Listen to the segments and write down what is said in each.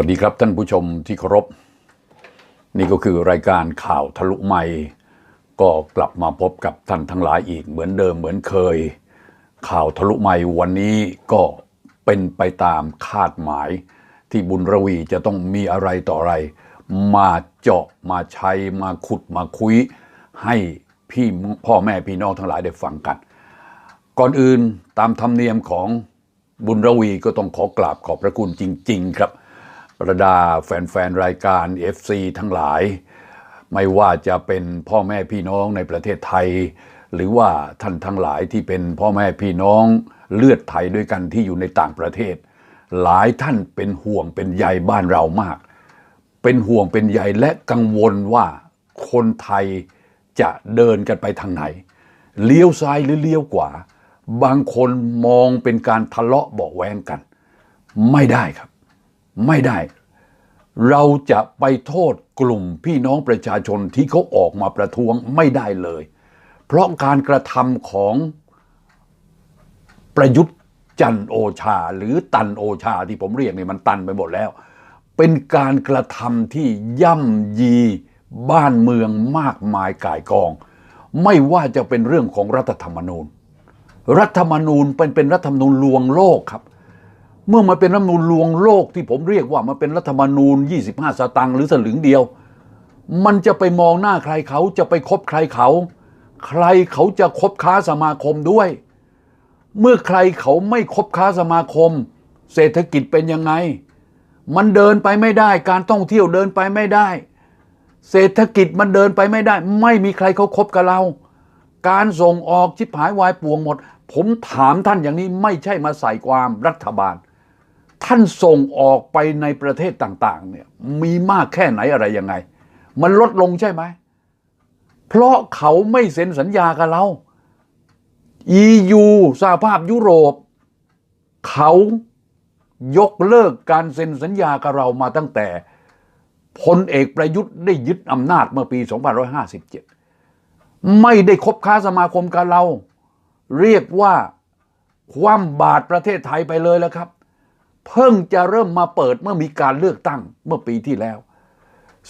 วัสดีครับท่านผู้ชมที่เคารพ นี่ก็คือรายการข่าวทะลุไม่ ก็กลับมาพบกับท่านทั้งหลายอีกเหมือนเดิมเหมือนเคย ข่าวทะลุไม่วันนี้ก็เป็นไปตามคาดหมาย ที่บุญระวีจะต้องมีอะไรต่ออะไร มาเจาะมาใช้มาขุดมาคุย ให้พี่พ่อแม่พี่น้องทั้งหลายได้ฟังกัน ก่อนอื่นตามธรรมเนียมของบุญระวีก็ต้องขอกราบขอบพระคุณจริง ๆ ครับ ประดาแฟนๆ รายการ FC ทั้งหลาย ไม่ว่าจะเป็นพ่อแม่พี่น้องในประเทศไทย หรือว่าท่านทั้งหลายที่เป็นพ่อแม่พี่น้องเลือดไทยด้วยกันที่อยู่ในต่างประเทศ หลายท่านเป็นห่วงเป็นใยบ้านเรามาก เป็นห่วงเป็นใยและกังวลว่าคนไทยจะเดินกันไปทางไหน เลี้ยวซ้ายหรือเลี้ยวขวาบางคนมองเป็นการทะเลาะเบาแวงกัน ไม่ได้ครับ ไม่ได้ เราจะไปโทษกลุ่มพี่น้องประชาชนที่เขาออกมาประท้วงไม่ได้เลย เพราะการกระทำของประยุทธ์จันโอชา หรือตันโอชาที่ผมเรียกนี่มันตันไปหมดแล้ว เป็นการกระทำที่ย่ำยีบ้านเมืองมากมายก่ายกอง ไม่ว่าจะเป็นเรื่องของรัฐธรรมนูญ รัฐธรรมนูญเป็นเป็นรัฐธรรมนูญลวงโลกครับ เมื่อมาเป็นรัฐมนูญลวงโลกที่ผมเรียกว่ามันเป็นรัฐธรรมนูญ 25 สตางค์หรือสลึงเดียว มันจะไปมองหน้าใครเขาจะไปคบใครเขา ใครเขาจะคบค้าสมาคมด้วย เมื่อใครเขาไม่คบค้าสมาคม เศรษฐกิจเป็นยังไง มันเดินไปไม่ได้ การท่องเที่ยวเดินไปไม่ได้ เศรษฐกิจมันเดินไปไม่ได้ ไม่มีใครเขาคบกับเรา การส่งออกชิบหายวายป่วงหมด ผมถามท่านอย่างนี้ไม่ใช่มาใส่ความรัฐบาล ท่านส่งออกไปในประเทศต่าง ๆ เนี่ย มีมากแค่ไหนอะไรยังไง มันลดลงใช่ไหม เพราะเขาไม่เซ็นสัญญากับเรา EU สหภาพยุโรป เขายกเลิกการเซ็นสัญญากับเรามาตั้งแต่พลเอกประยุทธ์ได้ยึดอำนาจเมื่อปี 2557 ไม่ได้คบค้าสมาคมกับเรา เรียกว่าคว่ำบาตรประเทศไทยไปเลยแล้วครับ เพิ่งจะเริ่มมาเปิดเมื่อมีการเลือกตั้งเมื่อปีที่แล้ว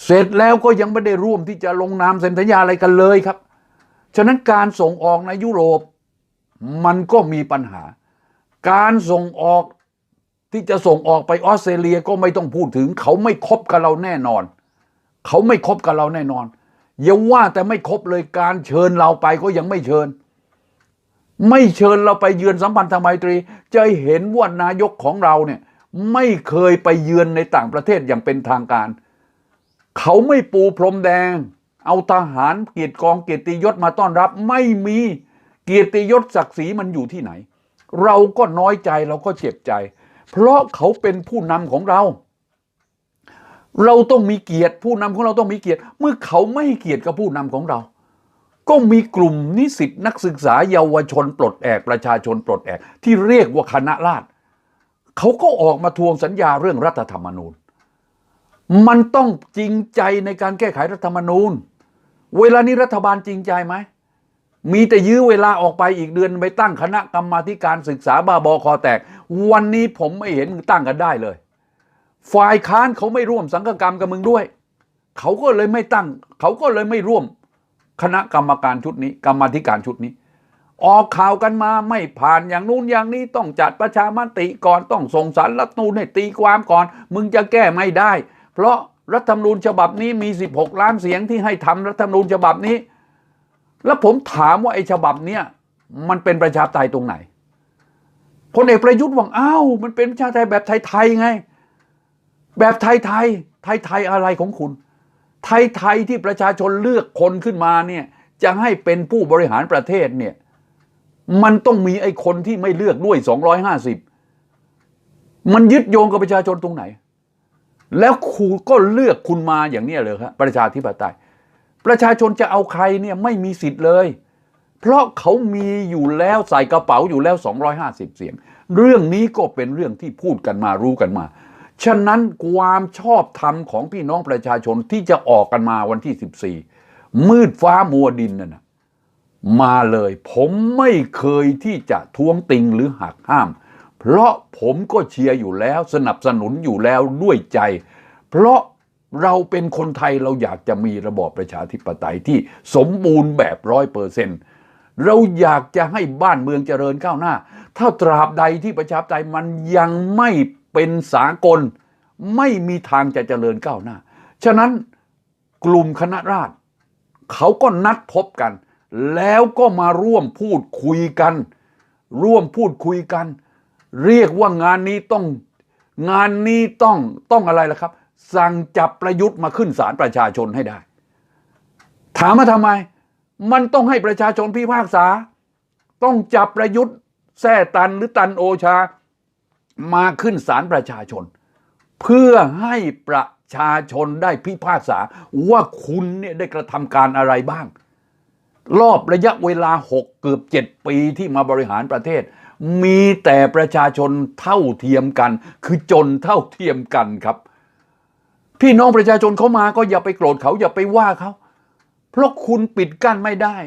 เสร็จแล้วก็ยังไม่ได้ร่วมที่จะลงนามเซ็นสัญญาอะไรกันเลยครับ ฉะนั้นการส่งออกในยุโรป มันก็มีปัญหา การส่งออกที่จะส่งออกไปออสเตรเลียก็ไม่ต้องพูดถึง เขาไม่คบกับเราแน่นอน เขาไม่คบกับเราแน่นอนอย่าว่าแต่ไม่คบเลยการเชิญเราไปก็ยังไม่เชิญ ไม่เชิญเราไปเยือนสัมพันธไมตรี จะเห็นว่านายกของเราเนี่ยไม่เคยไปเยือนในต่างประเทศอย่างเป็นทางการ เขาไม่ปูพรมแดง เอาทหารเกียรติกองเกียรติยศมาต้อนรับ ไม่มีเกียรติยศศักดิ์ศรีมันอยู่ที่ไหน เราก็น้อยใจเราก็เจ็บใจ เพราะเขาเป็นผู้นำของเรา เราต้องมีเกียรติผู้นำของเราต้องมีเกียรติ เมื่อเขาไม่ให้เกียรติกับผู้นำของเรา ก็มีกลุ่มนิสิตนักศึกษาเยาวชนปลดแอกประชาชนปลดแอกที่เรียกว่าคณะราษฎรเขาก็ออกมาทวงสัญญาเรื่องรัฐธรรมนูญ มันต้องจริงใจในการแก้ไขรัฐธรรมนูญ เวลานี้รัฐบาลจริงใจไหม มีแต่ยื้อเวลาออกไปอีกเดือนไปตั้งคณะกรรมาการศึกษาบาบอคอแตก วันนี้ผมไม่เห็นตั้งกันได้เลย ฝ่ายค้านเขาไม่ร่วมสังฆกรรมกับมึงด้วย เขาก็เลยไม่ตั้ง เขาก็เลยไม่ร่วม คณะกรรมการชุดนี้ กรรมธิการชุดนี้ ออกข่าวกันมาไม่ผ่านอย่างนู้นอย่างนี้ต้องจัดประชามติก่อนต้องส่งสารรัฐนูญให้ตีความก่อน มึงจะแก้ไม่ได้ เพราะรัฐธรรมนูญฉบับนี้มี 16 ล้านเสียงที่ให้ทำรัฐธรรมนูญฉบับนี้ แล้วผมถามว่าไอ้ฉบับเนี้ยมันเป็นประชาธิปไตยตรงไหนพลเอกประยุทธ์ว่าอ้าวมันเป็นประชาธิปไตยแบบไทยๆไง แบบไทยไทยไทยไทยๆอะไรของคุณ ไทยไทยที่ประชาชนเลือกคนขึ้นมาเนี่ยจะให้เป็นผู้บริหารประเทศเนี่ยมันต้องมีไอ้คนที่ไม่เลือกด้วย 250 มันยึดโยงกับประชาชนตรงไหน แล้วครูก็เลือกคุณมาอย่างนี้เลยครับประชาธิปไตย ประชาชนจะเอาใครเนี่ยไม่มีสิทธิ์เลย เพราะเขามีอยู่แล้วใส่กระเป๋าอยู่แล้ว 250 เสียง เรื่องนี้ก็เป็นเรื่องที่พูดกันมารู้กันมา ฉะนั้นความชอบธรรมของพี่น้องประชาชนที่จะออกกันมาวันที่ 14 มืดฟ้ามัวดินนั่นนะมาเลย ผมไม่เคยที่จะท้วงติงหรือหักห้าม เพราะผมก็เชียร์อยู่แล้วสนับสนุนอยู่แล้วด้วยใจ เพราะเราเป็นคนไทยเราอยากจะมีระบอบประชาธิปไตยที่สมบูรณ์แบบร้อยเปอร์เซ็นต์เราอยากจะให้บ้านเมืองเจริญก้าวหน้า ถ้าตราบใดที่ประชาธิปไตยมันยังไม่ เป็นสากลไม่มีทางจะเจริญก้าวหน้า ฉะนั้นกลุ่มคณะราษฎรเขาก็นัดพบกัน แล้วก็มาร่วมพูดคุยกัน ร่วมพูดคุยกัน เรียกว่างานนี้ต้องงานนี้ต้องต้องอะไรล่ะครับ สั่งจับประยุทธ์มาขึ้นศาลประชาชนให้ได้ ถามมาทำไม มันต้องให้ประชาชนพิพากษา ต้องจับประยุทธ์แท้ตันหรือตันโอชา มาขึ้นศาลประชาชน เพื่อให้ประชาชนได้พิพากษาว่าคุณเนี่ยได้กระทำการอะไรบ้าง รอบระยะเวลาหกเกือบเจ็ดปีที่มาบริหารประเทศ มีแต่ประชาชนเท่าเทียมกัน คือจนเท่าเทียมกันครับ พี่น้องประชาชนเขามาก็อย่าไปโกรธเขาอย่าไปว่าเขา เพราะคุณปิดกั้นไม่ได้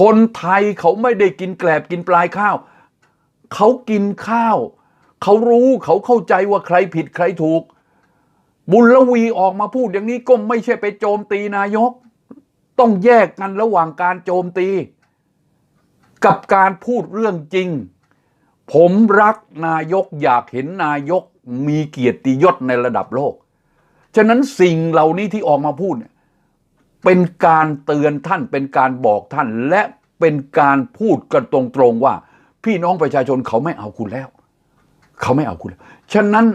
คนไทยเขาไม่ได้กินแกลบกินปลายข้าว เขากินข้าว เขารู้เขาเข้าใจว่าใครผิดใครถูก บุญละวีออกมาพูดอย่างนี้ก็ไม่ใช่ไปโจมตีนายก ต้องแยกกันระหว่างการโจมตี กับการพูดเรื่องจริง ผมรักนายกอยากเห็นนายกมีเกียรติยศในระดับโลก ฉะนั้นสิ่งเหล่านี้ที่ออกมาพูดเนี่ยเป็นการเตือนท่านเป็นการบอกท่านและเป็นการพูดกันตรงๆว่า พี่น้องประชาชนเขาไม่เอาคุณแล้ว เขาไม่เอาคุณแล้วฉะนั้น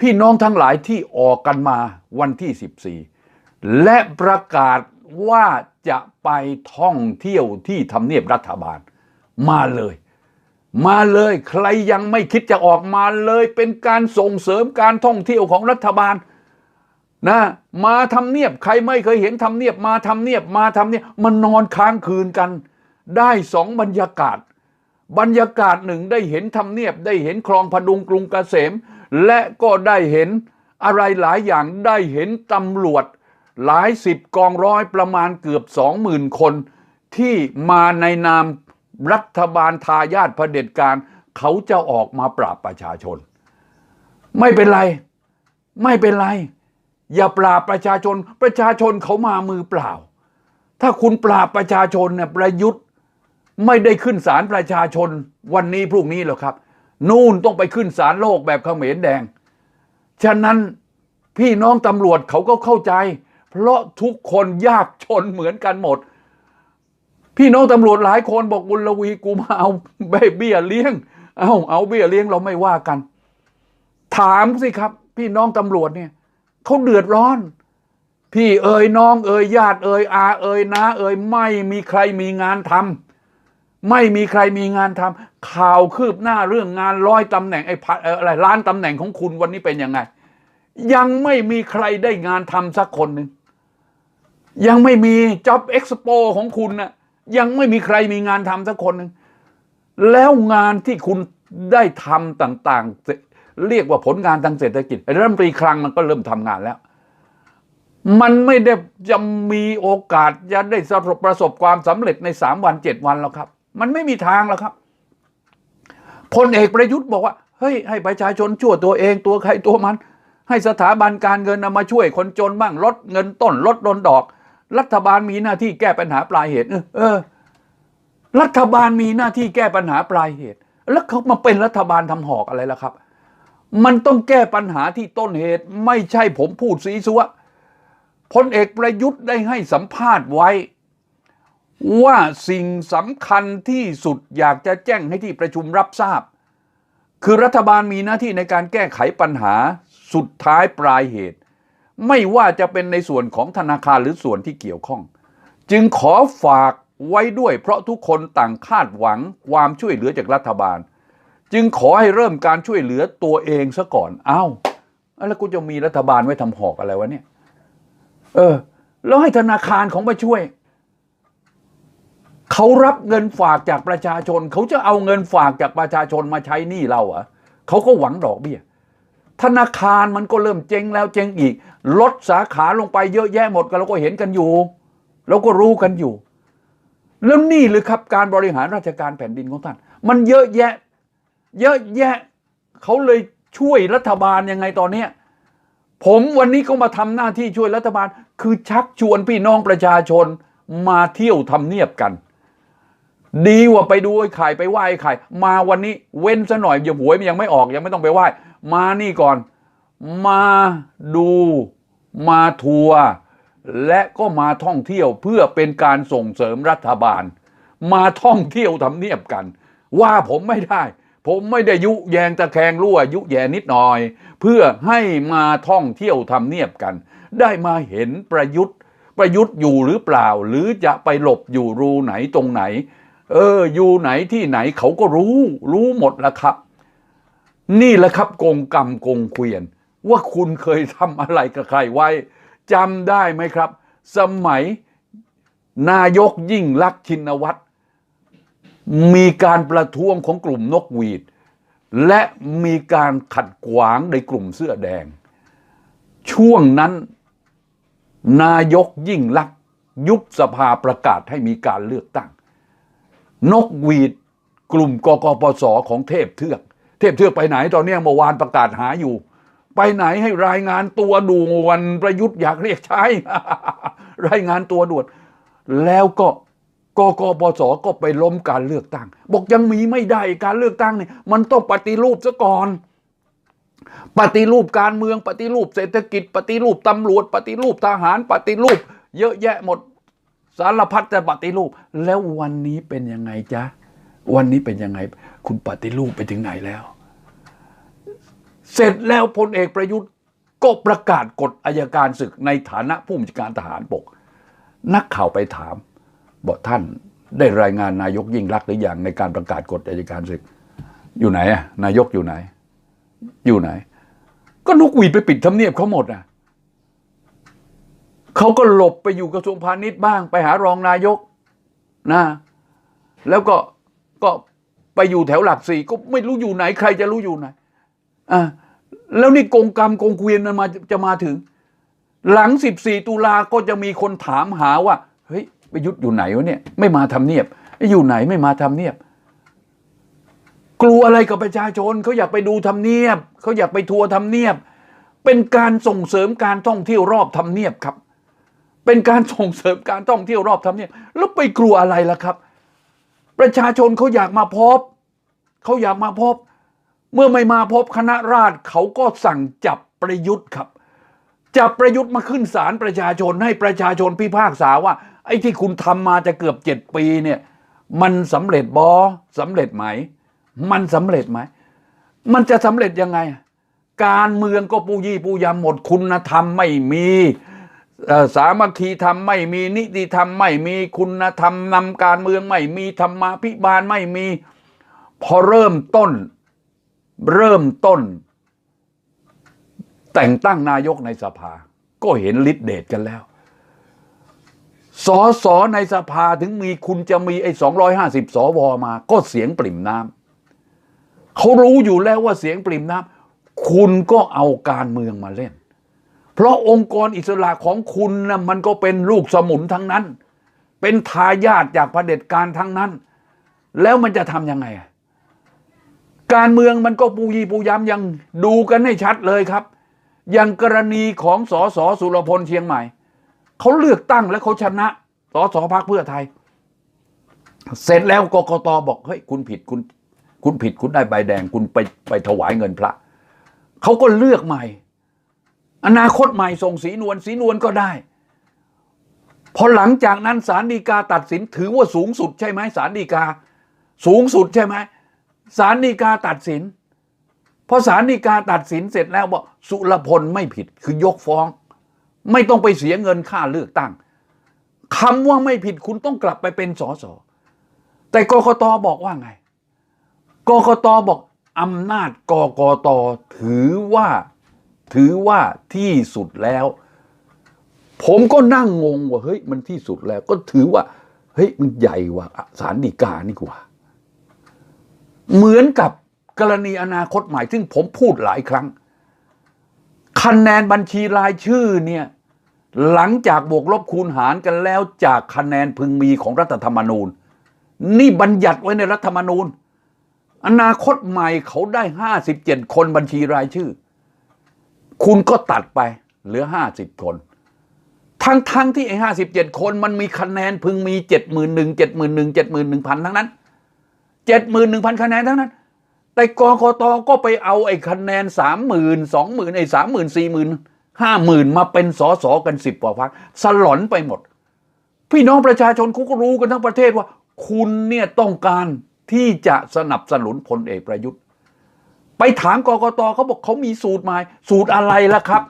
พี่น้องทั้งหลายที่ออกกันมาวันที่ 14 และประกาศว่าจะไปท่องเที่ยวที่ทำเนียบรัฐบาล มาเลย มาเลยใครยังไม่คิดจะออกมาเลยเป็นการส่งเสริมการท่องเที่ยวของรัฐบาลนะมาทำเนียบใครไม่เคยเห็นทำเนียบมาทำเนียบมาทำเนียบมันนอนค้างคืนกัน ได้สองบรรยากาศ บรรยากาศหนึ่งได้เห็นทำเนียบได้เห็นคลองพดุงกรุงเกษม และก็ได้เห็นอะไรหลายอย่างได้เห็นตำรวจ หลายสิบกองร้อยประมาณเกือบสองหมื่นคน ที่มาในนามรัฐบาลทายาทเผด็จการ เขาจะออกมาปราบประชาชน ไม่เป็นไร ไม่เป็นไร อย่าปราบประชาชน ประชาชนเขามามือเปล่า ถ้าคุณปราบประชาชนเนี่ยประยุทธ์ ไม่ได้ขึ้นศาลประชาชนวันนี้พรุ่งนี้หรอกครับ นู่นต้องไปขึ้นศาลโลกแบบเขมรแดง ฉะนั้นพี่น้องตำรวจเขาก็เข้าใจ เพราะทุกคนยากจนเหมือนกันหมด พี่น้องตำรวจหลายคนบอกบุญละวีกูมาเอาเบี้ยเลี้ยง เอาเอาเบี้ยเลี้ยงเราไม่ว่ากัน ถามสิครับ พี่น้องตำรวจเนี่ยเขาเดือดร้อน พี่เอ่ยน้องเอ่ยญาติเอ่ยอาเอ่ยนาเอ่ยไม่มีใครมีงานทำ ไม่มีใครมีงานทำข่าวคืบหน้าเรื่องงานร้อยตำแหน่งไอ้พัดเอออะไรล้านตำแหน่งของคุณวันนี้เป็นยังไง ยังไม่มีใครได้งานทำสักคนหนึ่งยังไม่มี job expo ของคุณนะยังไม่มีใครมีงานทำสักคนหนึ่งแล้วงานที่คุณได้ทำต่างๆ เรียกว่าผลงานทางเศรษฐกิจรัฐมนตรีคลังมันก็เริ่มทำงานแล้วมันไม่ได้จะมีโอกาสจะได้ประสบความสำเร็จในสามวันเจ็ดวันแล้วครับ มันไม่มีทางแล้วครับพลเอกประยุทธ์บอกว่าเฮ้ยให้ประชาชนช่วยตัวเองตัวใครตัวมัน ให้สถาบันการเงินนำมาช่วยคนจนบ้างลดเงินต้นลดดนดอก รัฐบาลมีหน้าที่แก้ปัญหาปลายเหตุ เออเออ รัฐบาลมีหน้าที่แก้ปัญหาปลายเหตุ แล้วเขามาเป็นรัฐบาลทำหอกอะไรล่ะครับ มันต้องแก้ปัญหาที่ต้นเหตุ ไม่ใช่ผมพูดสีสัวพลเอกประยุทธ์ได้ให้สัมภาษณ์ไว้ ว่าสิ่งสำคัญที่สุดอยากจะแจ้งให้ที่ประชุมรับทราบ คือรัฐบาลมีหน้าที่ในการแก้ไขปัญหาสุดท้ายปลายเหตุ ไม่ว่าจะเป็นในส่วนของธนาคารหรือส่วนที่เกี่ยวข้อง จึงขอฝากไว้ด้วยเพราะทุกคนต่างคาดหวังความช่วยเหลือจากรัฐบาล จึงขอให้เริ่มการช่วยเหลือตัวเองซะก่อนอ้าวแล้วกูจะมีรัฐบาลไว้ทำหอกอะไรวะเนี่ย เออ แล้วให้ธนาคารของมาช่วย เขารับเงินฝากจากประชาชน เขาจะเอาเงินฝากจากประชาชนมาใช้หนี้เราเหรอะเขาก็หวังดอกเบี้ยธนาคารมันก็เริ่มเจ๊งแล้วเจ๊งอีก ลดสาขาลงไปเยอะแยะหมดก็เราก็เห็นกันอยู่เราก็รู้กันอยู่ แล้วนี่หรือครับการบริหารราชการแผ่นดินของท่าน มันเยอะแยะ เยอะแยะเขาเลยช่วยรัฐบาลยังไงตอนเนี้ยผมวันนี้ก็มาทำหน้าที่ช่วยรัฐบาล คือชักชวนพี่น้องประชาชนมาเที่ยวทำเนียบกัน ดีกว่าไปดูไอ้ไข่ไปไหว้ไอ้ไข่ มาวันนี้เว้นซะหน่อยอย่าหวยมันยังไม่ออกยังไม่ต้องไปไหว้ มานี่ก่อน มาดูมาทัวร์และก็มาท่องเที่ยวเพื่อเป็นการส่งเสริมรัฐบาล มาท่องเที่ยวทำเนียบกัน ว่าผมไม่ได้ ผมไม่ได้ยุแยงตะแคงรั่วยุแยนิดหน่อย เพื่อให้มาท่องเที่ยวทำเนียบกัน ได้มาเห็นประยุทธ์ ประยุทธ์อยู่หรือเปล่า หรือจะไปหลบอยู่รูไหนตรงไหน เออ อยู่ไหนที่ไหนเขาก็รู้ รู้หมดแล้วครับ นี่แหละครับกงกรรมกงเกวียน ว่าคุณเคยทำอะไรกับใครไว้จำได้ไหมครับ สมัยนายกยิ่งลักษณ์ชินวัตรมีการประท้วงของกลุ่มนกหวีด และมีการขัดขวางในกลุ่มเสื้อแดง ช่วงนั้น นายกยิ่งลักษณ์ยุบสภาประกาศให้มีการเลือกตั้ง นกหวีดกลุ่มกกปสของเทพเทือก เทพเทือกไปไหนตอนนี้เมื่อวานประกาศหาอยู่ ไปไหนให้รายงานตัวด่วนประยุทธ์อยากเรียกใช้ รายงานตัวด่วน แล้วก็กกปสก็ไปล้มการเลือกตั้ง บอกยังมีไม่ได้การเลือกตั้งเนี่ยมันต้องปฏิรูปซะก่อน ปฏิรูปการเมืองปฏิรูปเศรษฐกิจ ปฏิรูปตำรวจ ปฏิรูปทหาร ปฏิรูป เยอะแยะหมด สารพัดจะปฏิรูป แล้ววันนี้เป็นยังไงจ๊ะ วันนี้เป็นยังไง คุณปฏิรูปไปถึงไหนแล้ว เสร็จแล้วพลเอกประยุทธ์ก็ประกาศกฎอายการศึกในฐานะผู้บัญชาการทหารบก นักข่าวไปถาม บอกท่านได้รายงานนายกยิ่งรักหรืออยังในการประกาศกฎอายการศึก อยู่ไหนอะนายกอยู่ไหน อยู่ไหน ก็นกหวีดไปปิดทำเนียบเขาหมดอะ เขาก็หลบไปอยู่กระทรวงพาณิชย์บ้าง ไปหารองนายกนะ แล้วก็ก็ไปอยู่แถวหลักสี่ก็ไม่รู้อยู่ไหน ใครจะรู้อยู่ไหนอ่าแล้วนี่กงกรรมกงเกวียนมันมาจะมาถึง หลังสิบสี่ตุลาก็จะมีคนถามหาว่าเฮ้ยประยุทธ์อยู่ไหนวะเนี่ย ไม่มาทำเนียบ อยู่ไหนไม่มาทำเนียบ กลัวอะไรกับประชาชนเขาอยากไปดูทำเนียบเขาอยากไปทัวร์ทำเนียบ เป็นการส่งเสริมการท่องเที่ยวรอบทำเนียบครับ เป็นการส่งเสริมการท่องเที่ยวรอบทำเนียบแล้วไปกลัวอะไรล่ะครับ ประชาชนเขาอยากมาพบเขาอยากมาพบ เมื่อไม่มาพบคณะราษฎรเขาก็สั่งจับประยุทธ์ครับ จับประยุทธ์มาขึ้นศาลประชาชนให้ประชาชนพิพากษาว่า ไอ้ที่คุณทำมาจะเกือบเจ็ดปีเนี่ย มันสำเร็จบอสำเร็จไหม มันสำเร็จไหม มันจะสำเร็จยังไง การเมืองก็ปูยี่ปูยำหมดคุณธรรมไม่มี สามัคคีธรรมไม่มีนิติธรรมไม่มีคุณธรรมนำการเมืองไม่มีธรรมาภิบาลไม่มี พอเริ่มต้น เริ่มต้น แต่งตั้งนายกในสภา ก็เห็นฤทธิเดชกันแล้วสอสอในสภาถึงมีคุณจะมีไอ้สองร้อยห้าสิบสวมา ก็เสียงปริ่มน้ำเขารู้อยู่แล้วว่าเสียงปริ่มน้ำคุณก็เอาการเมืองมาเล่น เพราะองค์กรอิสระของคุณนะมันก็เป็นลูกสมุนทั้งนั้น เป็นทายาทจากเผด็จการทั้งนั้น แล้วมันจะทำยังไง การเมืองมันก็ปูยีปูย้ำยังดูกันให้ชัดเลยครับ อย่างกรณีของสอสอสุรพลเชียงใหม่ เขาเลือกตั้งและเขาชนะสอสอพักเพื่อไทย เสร็จแล้วกกตบอกเฮ้ยคุณผิดคุณ คุณผิดคุณได้ใบแดง คุณไปไปถวายเงินพระเขาก็เลือกใหม่ อนาคตใหม่ส่งสีนวลสีนวลก็ได้ พอหลังจากนั้นศาลฎีกาตัดสินถือว่าสูงสุดใช่ไหมศาลฎีกา สูงสุดใช่ไหมศาลฎีกาตัดสินพอศาลฎีกาตัดสินเสร็จแล้วบอกสุรพลไม่ผิดคือยกฟ้อง ไม่ต้องไปเสียเงินค่าเลือกตั้งคำว่าไม่ผิดคุณต้องกลับไปเป็นสสแต่กกตบอกว่าไงกกตบอกอำนาจกกตถือว่า ถือว่าที่สุดแล้ว ผมก็นั่งงงว่าเฮ้ยมันที่สุดแล้ว ก็ถือว่าเฮ้ยมันใหญ่กว่าศาลฎีกานี่กว่า เหมือนกับกรณีอนาคตใหม่ซึ่งผมพูดหลายครั้งคะแนนบัญชีรายชื่อเนี่ยหลังจากบวกลบคูณหารกันแล้วจากคะแนนพึงมีของรัฐธรรมนูญ นี่บัญญัติไว้ในรัฐธรรมนูญ อนาคตใหม่เขาได้ห้าสิบเจ็ดคนบัญชีรายชื่อ คุณก็ตัดไปเหลือห้าสิบคน ทั้งทั้งที่ไอ้ห้าสิบเจ็ดคนมันมีคะแนนพึงมีเจ็ดหมื่นหนึ่งเจ็ดหมื่นหนึ่งเจ็ดหมื่นหนึ่งพันทั้งนั้นเจ็ดหมื่นหนึ่งพันคะแนนทั้งนั้น แต่กกตก็ไปเอาไอ้คะแนนสามหมื่นสองหมื่นไอ้สามหมื่นสี่หมื่นห้าหมื่นมาเป็นสอสอกันสิบกว่าพักสลอนไปหมด พี่น้องประชาชนเขาก็รู้กันทั้งประเทศว่า คุณเนี่ยต้องการที่จะสนับสนุนพลเอกประยุทธ์ ไปถามกกตเขาบอกเขามีสูตรหมายสูตรอะไรล่ะครับ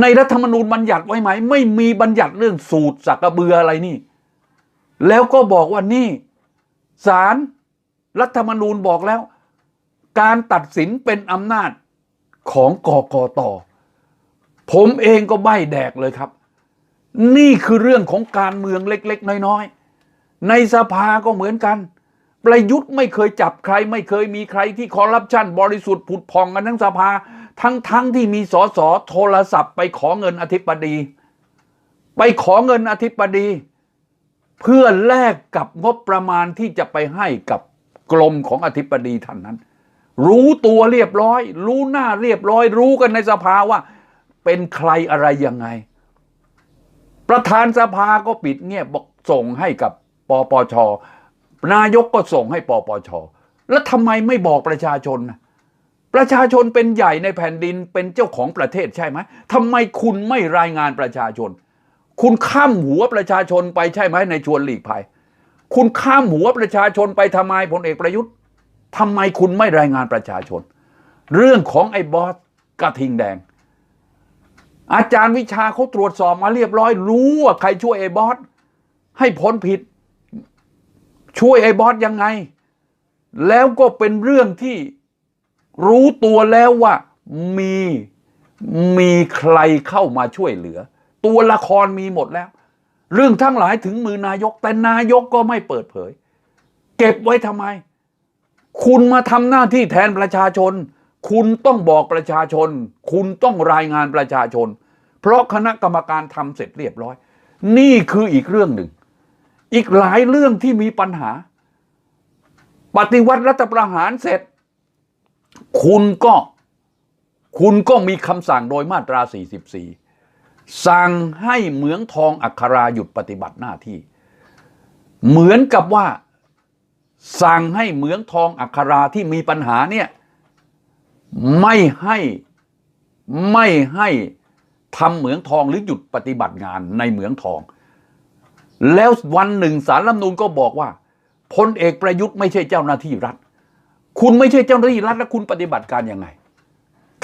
ในรัฐธรรมนูญบัญญัติไว้ไหม ไม่มีบัญญัติเรื่องสูตรสักกระเบืออะไรนี่ แล้วก็บอกว่านี่ศาลรัฐธรรมนูญบอกแล้ว การตัดสินเป็นอำนาจของกกตผมเองก็ใบ้แดกเลยครับ นี่คือเรื่องของการเมืองเล็ก ๆ น้อย ๆ ในสภาก็เหมือนกัน ประยุทธ์ไม่เคยจับใคร ไม่เคยมีใครที่คอร์รัปชันบริสุทธิ์ผุดพองกันทั้งสภา ทั้งทั้งที่มีสสโทรศัพท์ไปขอเงินอธิบดี ไปขอเงินอธิบดี เพื่อแลกกับงบประมาณที่จะไปให้กับกรมของอธิบดีท่านนั้น รู้ตัวเรียบร้อย รู้หน้าเรียบร้อย รู้กันในสภาว่า เป็นใครอะไรยังไง ประธานสภาก็ปิดเงียบบอกส่งให้กับปปช นายกก็ส่งให้ปปช แล้วทำไมไม่บอกประชาชนนะประชาชนเป็นใหญ่ในแผ่นดินเป็นเจ้าของประเทศใช่ไหมทำไมคุณไม่รายงานประชาชน คุณข้ามหัวประชาชนไปใช่ไหมในชวนหลีกภัย คุณข้ามหัวประชาชนไปทำไมพลเอกประยุทธ์ทำไมคุณไม่รายงานประชาชน เรื่องของไอ้บอสกระทิงแดง อาจารย์วิชาเขาตรวจสอบมาเรียบร้อย รู้ว่าใครช่วยไอ้บอสให้พ้นผิด ช่วยไอ้บอสยังไง แล้วก็เป็นเรื่องที่รู้ตัวแล้วว่ามีมีใครเข้ามาช่วยเหลือ ตัวละครมีหมดแล้ว เรื่องทั้งหลายถึงมือนายก แต่นายกก็ไม่เปิดเผย เก็บไว้ทำไม คุณมาทำหน้าที่แทนประชาชน คุณต้องบอกประชาชน คุณต้องรายงานประชาชน เพราะคณะกรรมการทำเสร็จเรียบร้อย นี่คืออีกเรื่องหนึ่ง อีกหลายเรื่องที่มีปัญหา ปฏิวัติรัฐประหารเสร็จ คุณก็คุณก็มีคำสั่งโดยมาตรา 44 สั่งให้เหมืองทองอัคราหยุดปฏิบัติหน้าที่ เหมือนกับว่า สั่งให้เหมืองทองอัคราที่มีปัญหาเนี่ยไม่ให้ไม่ให้ทำเหมืองทองหรือหยุดปฏิบัติงานในเหมืองทอง แล้ววันหนึ่งสารรัฐมนูลก็บอกว่าพลเอกประยุทธ์ไม่ใช่เจ้าหน้าที่รัฐ คุณไม่ใช่เจ้าหน้าที่รัฐแล้วคุณปฏิบัติการยังไง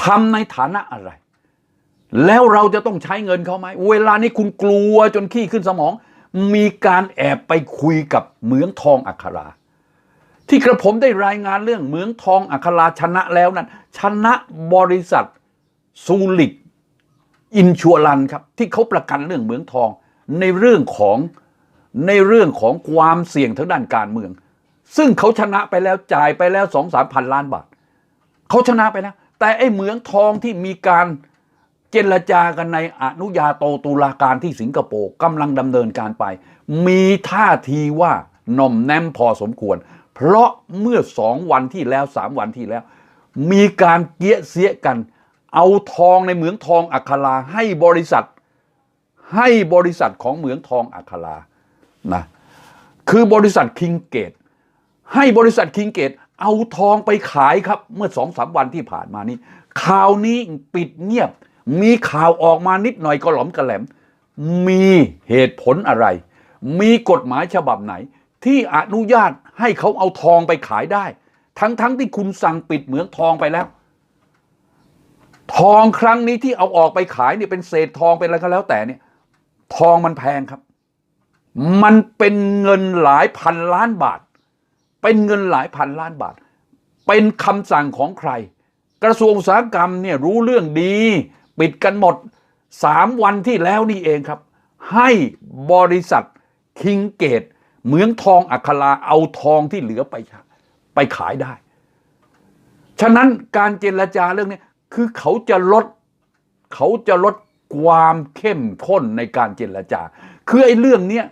ทำในฐานะอะไร แล้วเราจะต้องใช้เงินเขาไหม เวลานี้คุณกลัวจนขี้ขึ้นสมอง มีการแอบไปคุยกับเหมืองทองอัครา ที่กระผมได้รายงานเรื่องเหมืองทองอัคราชนะแล้วนั้น ชนะบริษัทซูลิกอินชัวรันครับ ที่เขาประกันเรื่องเหมืองทองในเรื่องของ ในเรื่องของความเสี่ยงทางด้านการเมือง ซึ่งเขาชนะไปแล้วจ่ายไปแล้วสองสามพันล้านบาทเขาชนะไปแล้วแต่ไอ้เหมืองทองที่มีการเจรจากันในอนุญาโตตุลาการที่สิงคโปร์กำลังดำเนินการไป มีท่าทีว่าน่อมแนมพอสมควร เพราะเมื่อสองวันที่แล้วสามวันที่แล้ว มีการเกี้ยเสียกัน เอาทองในเหมืองทองอัคราให้บริษัท ให้บริษัทของเหมืองทองอัครา นะคือบริษัทคิงเกตให้บริษัทคิงเกตเอาทองไปขายครับ เมื่อสองสามวันที่ผ่านมานี้ ข่าวนี้ปิดเงียบ มีข่าวออกมานิดหน่อยก็หลอมกระแหลม มีเหตุผลอะไร มีกฎหมายฉบับไหน ที่อนุญาตให้เขาเอาทองไปขายได้ ทั้งๆทที่คุณสั่งปิดเหมืองทองไปแล้ว ทองครั้งนี้ที่เอาออกไปขายเนี่ยเป็นเศษทองเป็นอะไรก็แล้วแต่เนี่ย ทองมันแพงครับ มันเป็นเงินหลายพันล้านบาท เป็นเงินหลายพันล้านบาท เป็นคำสั่งของใคร กระทรวงอุตสาหกรรมเนี่ยรู้เรื่องดี ปิดกันหมดสามวันที่แล้วนี่เองครับ ให้บริษัทคิงเกตเหมืองทองอัคราเอาทองที่เหลือไปไปขายได้ ฉะนั้นการเจรจาเรื่องนี้คือเขาจะลดเขาจะลดความเข้มข้นในการเจรจา คือไอ้เรื่องเนี้ย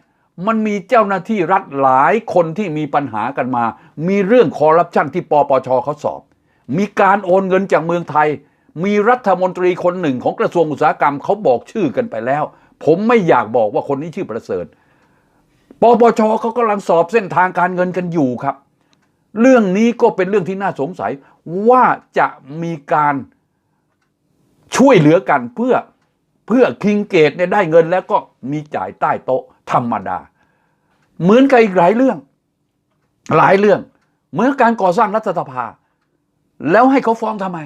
มันมีเจ้าหน้าที่รัฐหลายคนที่มีปัญหากันมา มีเรื่องคอร์รัปชันที่ปปชเขาสอบ มีการโอนเงินจากเมืองไทย มีรัฐมนตรีคนหนึ่งของกระทรวงอุตสาหกรรมเขาบอกชื่อกันไปแล้ว ผมไม่อยากบอกว่าคนนี้ชื่อประเสริฐปปชเขากำลังสอบเส้นทางการเงินกันอยู่ครับ เรื่องนี้ก็เป็นเรื่องที่น่าสงสัยว่าจะมีการช่วยเหลือกันเพื่อเพื่อคิงเกตเนี่ยได้เงินแล้วก็มีจ่ายใต้โต๊ะ ธรรมดา เหมือนกับอีกหลายเรื่อง หลายเรื่อง เหมือนการก่อสร้างรัฐสภา แล้วให้เขาฟ้องทำไม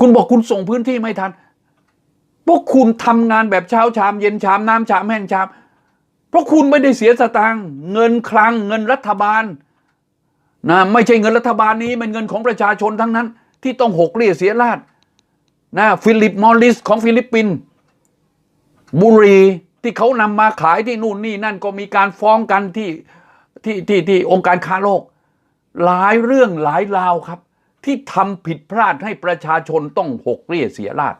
คุณบอกคุณส่งพื้นที่ไม่ทันพวกคุณทำงานแบบเช้าชาม เย็นชามน้ำชามแห้งชาม เพราะคุณไม่ได้เสียสตางค์เงินคลังเงินรัฐบาลนะไม่ใช่เงินรัฐบาลนี้เป็นเงินของประชาชนทั้งนั้น ที่ต้องหกเรียเสียราดนะฟิลิปมอริสของฟิลิปปินส์บุรี ที่เขานำมาขายที่นู่นนี่นั่นก็มีการฟ้องกันที่ที่ที่ที่องค์การค้าโลก หลายเรื่องหลายราวครับ ที่ทำผิดพลาดให้ประชาชนต้องหกเรียเสียราด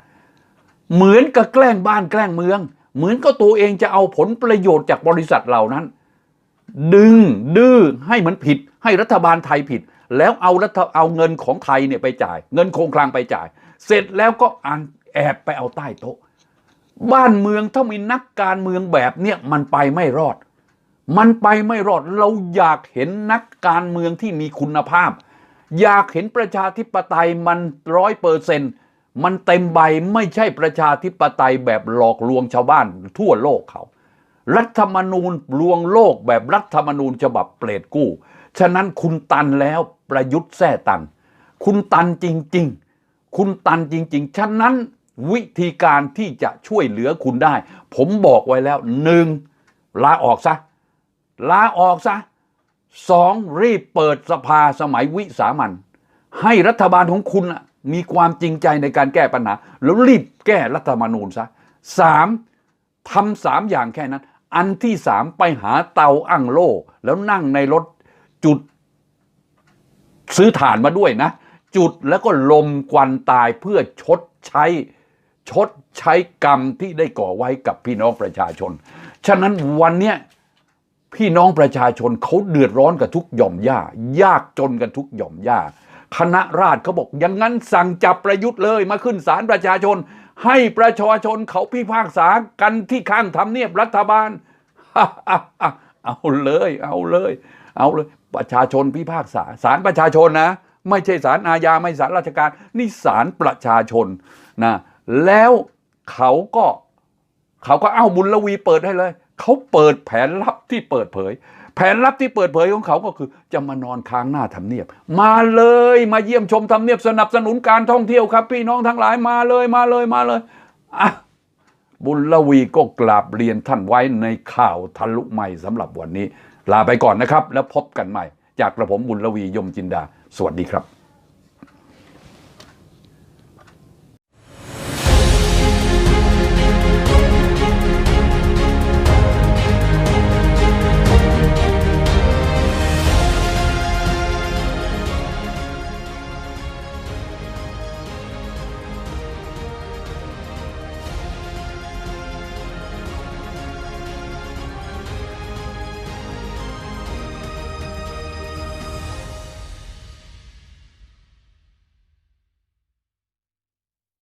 เหมือนกับแกล้งบ้านแกล้งเมือง เหมือนก็ตัวเองจะเอาผลประโยชน์จากบริษัทเหล่านั้น ดึงดื้อให้มันผิด ให้รัฐบาลไทยผิด แล้วเอารัฐเอาเงินของไทยเนี่ยไปจ่าย เงินโครงคลังไปจ่าย เสร็จแล้วก็อ่านแอบไปเอาใต้โต๊ะ บ้านเมืองถ้ามีนักการเมืองแบบเนี้ยมันไปไม่รอด มันไปไม่รอดเราอยากเห็นนักการเมืองที่มีคุณภาพ อยากเห็นประชาธิปไตยมันร้อยเปอร์เซนต์มันเต็มใบไม่ใช่ประชาธิปไตยแบบหลอกลวงชาวบ้านทั่วโลกเขา รัฐธรรมนูญลวงโลกแบบรัฐธรรมนูญฉบับเปรตกู้ ฉะนั้นคุณตันแล้วประยุทธ์แท้ตัน คุณตันจริง ๆ คุณตันจริง ๆ ฉะนั้น วิธีการที่จะช่วยเหลือคุณได้ ผมบอกไว้แล้วหนึ่งลาออกซะลาออกซะสองรีบเปิดสภาสมัยวิสามันให้รัฐบาลของคุณน่ะมีความจริงใจในการแก้ปัญหา แล้วรีบแก้รัฐธรรมนูญซะสามทำสามอย่างแค่นั้น อันที่สามไปหาเตาอั้งโล่แล้วนั่งในรถจุด ซื้อถ่านมาด้วยนะ จุดแล้วก็ลมควันตายเพื่อชดใช้ ชดใช้กรรมที่ได้ก่อไว้กับพี่น้องประชาชน ฉะนั้นวันเนี้ยพี่น้องประชาชนเขาเดือดร้อนกับทุกหย่อมย่า ยากจนกันทุกหย่อมย่า คณะราษฎรเขาบอกอย่างนั้นสั่งจับประยุทธ์เลยมาขึ้นศาลประชาชน ให้ประชาชนเขาพิพากษากันที่ข้างทำเนียบรัฐบาล เอาเลย เอาเลย เอาเลย ประชาชนพิพากษาศาลประชาชนนะ ไม่ใช่ศาลอาญาไม่ศาลราชการ นี่ศาลประชาชนนะ แล้วเขาก็เขาก็เอ้าบุญละวีเปิดให้เลย เขาเปิดแผนลับที่เปิดเผย แผนลับที่เปิดเผยของเขาก็คือ จะมานอนค้างหน้าทำเนียบ มาเลยมาเยี่ยมชมทำเนียบสนับสนุนการท่องเที่ยวครับ พี่น้องทั้งหลายมาเลยมาเลยมาเลยอะบุญละวีก็กราบเรียนท่านไว้ในข่าวทะลุใหม่สำหรับวันนี้ ลาไปก่อนนะครับ แล้วพบกันใหม่ จากกระผมบุญละวียมจินดา สวัสดีครับ